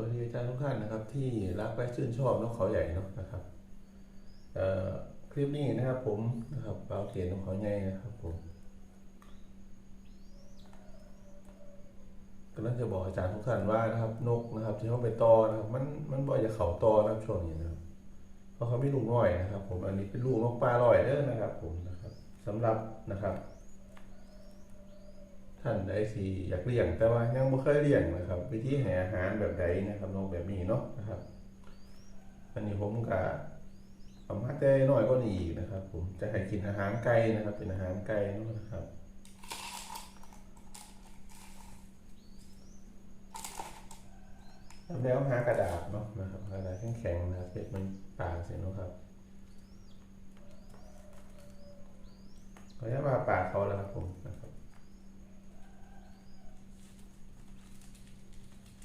วัสดีอาจารย์ทุกท่านนะครับ ที่รักและชื่นชอบนกเขาใหญ่เนาะนะครับคลิปนี้นะครับผมนะครับเปาเขียนนกเขาใหญ่นะครับผมกำลังจะบอกอาจารย์ทุกท่านว่านะครับ นกนะครับ ที่เขาไปตอนะครับ มันมันบ่อยจะเขาตอนะครับช่วงนี้นะครับเพราะเขาไม่ลูกน้อยนะครับ ผมอันนี้เป็นลูกนกปลาลอยเด้อนะครับ ผมนะครับสำหรับนะครับ ท่านใดสิอยากเลี้ยง แต่ว่ายังไม่เคยเลี้ยงนะครับ วิธีหาอาหารแบบใดนะครับนกแบบนี้เนาะนะครับ อันนี้ผมก็เอามาแต่น้อยก็นีอีกนะครับ ผมจะให้กินอาหารไก่นะครับ เป็นอาหารไก่เนาะนะครับแล้วหากระดาษเนาะนะครับกระดาษแข็งๆนะครับเป็นมันปากเสียเนาะครับขออนุญาตมาปากเขาแล้วครับผมนะครับ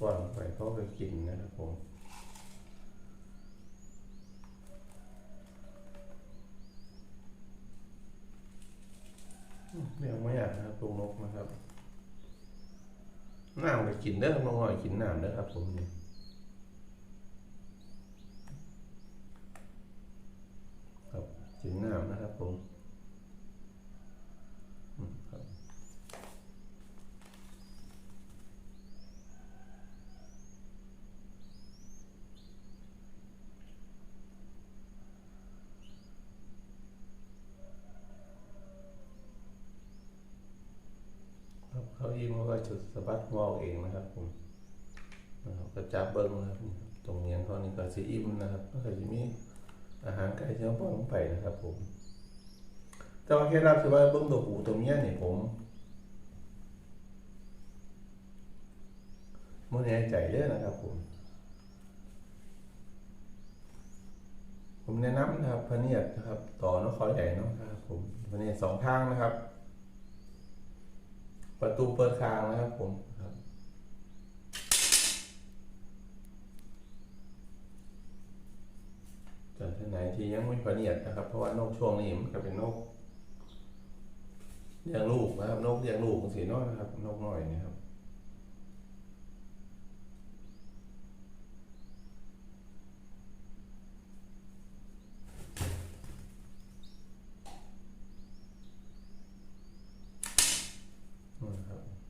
ว่างไปเขาไปกินนะครับผมเลี้ยงไม่อยากนะครับลูกนกนะครับน้ำไปกินเด้อน้องหน่อยกินน้ำเด้อครับผมนี่ครับกินน้ำนะครับผมอืมครับี้มเขาก็จุดสะบัดงอกเองนะครับผมนะครับก็จับเบิ้งนะครับ ตรงเนี้ยเขานี่ก็สีอิ่มนะครับก็จะมีอาหารไก่ที่เขาป้อนไปนะครับ ผม แต่ว่าเคล็ดลับคือว่าเบิ้งตัวหูตัวเนี้ยเนี่ยผมมื่อแน่ใจเลยนะครับผม ผมแนะนำนะครับพเนียดนะครับ ต่อนกเขาใหญ่เนาะครับผมพเนียดสองทางนะครับ ประตูเปิดคางนะครับผมครับส่วนท่านไหนที่ยังไม่ประเนียดนะครับ เพราะว่านกช่วงนี้มันก็เป็นนกเลี้ยงลูกนะครับ นกเลี้ยงลูกสีน้อยนะครับ นกน้อยนี่ครับนะครับ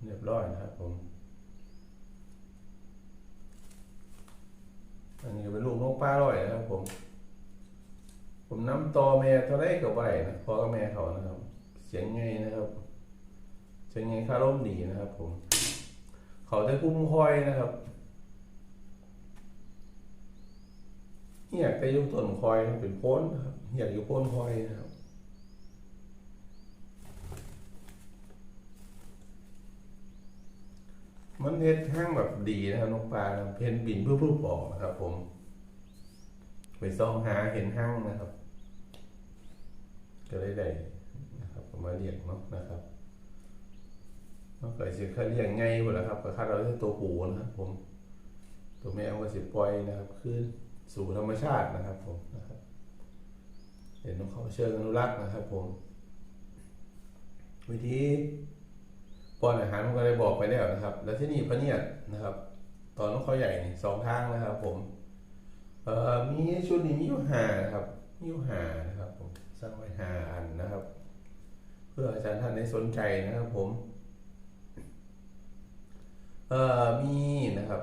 เรียบร้อยนะครับผม อันนี้เป็นลูกนกป้าร้อยนะครับผม ผมน้ำตอแม่เท่าไรกับไรนะพอกับแม่เขานะครับ เสียงไงนะครับ เสียงไงคาร่มดีนะครับ ผม เขาจะคุ้มคอยนะครับเหียกแต่ยุต้นคอยเป็นโพ้นนะครับเหียกอยู่โพ้นคอยนะครับ มันเฮ็ดห้งแบบดีนะครับนกปลาเพนบินเพื่อเพื่อบอกนะครับ ผม ไปซ่องหาเห็นห้างนะครับ ก็ได้ได้นะครับมมาเรียกเนาะนะครับนอกจากสิเขาเรียกไงหมดแล้วครับก็คาดเราจะตัวหูนะครับผม ตัวแม่ก็สิปล่อยนะครับขึ้นสู่ธรรมชาตินะครับ ผมนะครับเห็นนกเขาเชิงอนุรักษ์นะครับ ผมวิธี ป้อนอาหารผมก็ได้บอกไปแล้วนะครับ แล้วที่นี่พระเนียดนะครับ ตอนนกเขาใหญ่นี่สองทางนะครับ ผมเอ่อมีชุดนี้มีอยู่หานะครับมีอยู่หานะครับ ผมสร้างไว้หาอันนะครับ เพื่ออาจารย์ท่านได้สนใจนะครับ ผมเอ่อมีนะครับ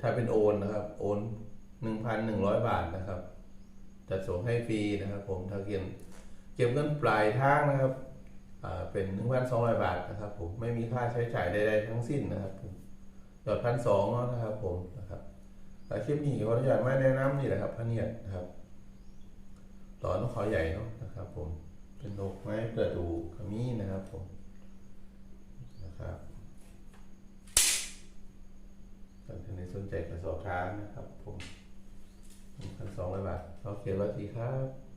ถ้าเป็นโอนนะครับ โอนหนึ่งพันหนึ่งร้อยบาทนะครับจัดส่งให้ฟรีนะครับ ผมถ้าเก็บเก็บเงินปลายทางนะครับ เป็นหนึ่งพันสองร้อยบาทนะครับผมไม่มีค่าใช้จ่ายใดๆทั้งสิ้นนะครับผมยอดพันสองนะครับผมนะครับแต่คลิปนี้ขออนุญาตไม่แนะนำนี่แหละครับพะเนียดนะครับต่อนกเขาใหญ่เนาะนะครับ ผมเป็นนกไม้เปิดดูขมิ้นนะครับผมนะครับท่านใดสนใจก็สอบถามนะครับ ผมหนึ่งพันสองร้อยบาทโอเคสวัสดีครับ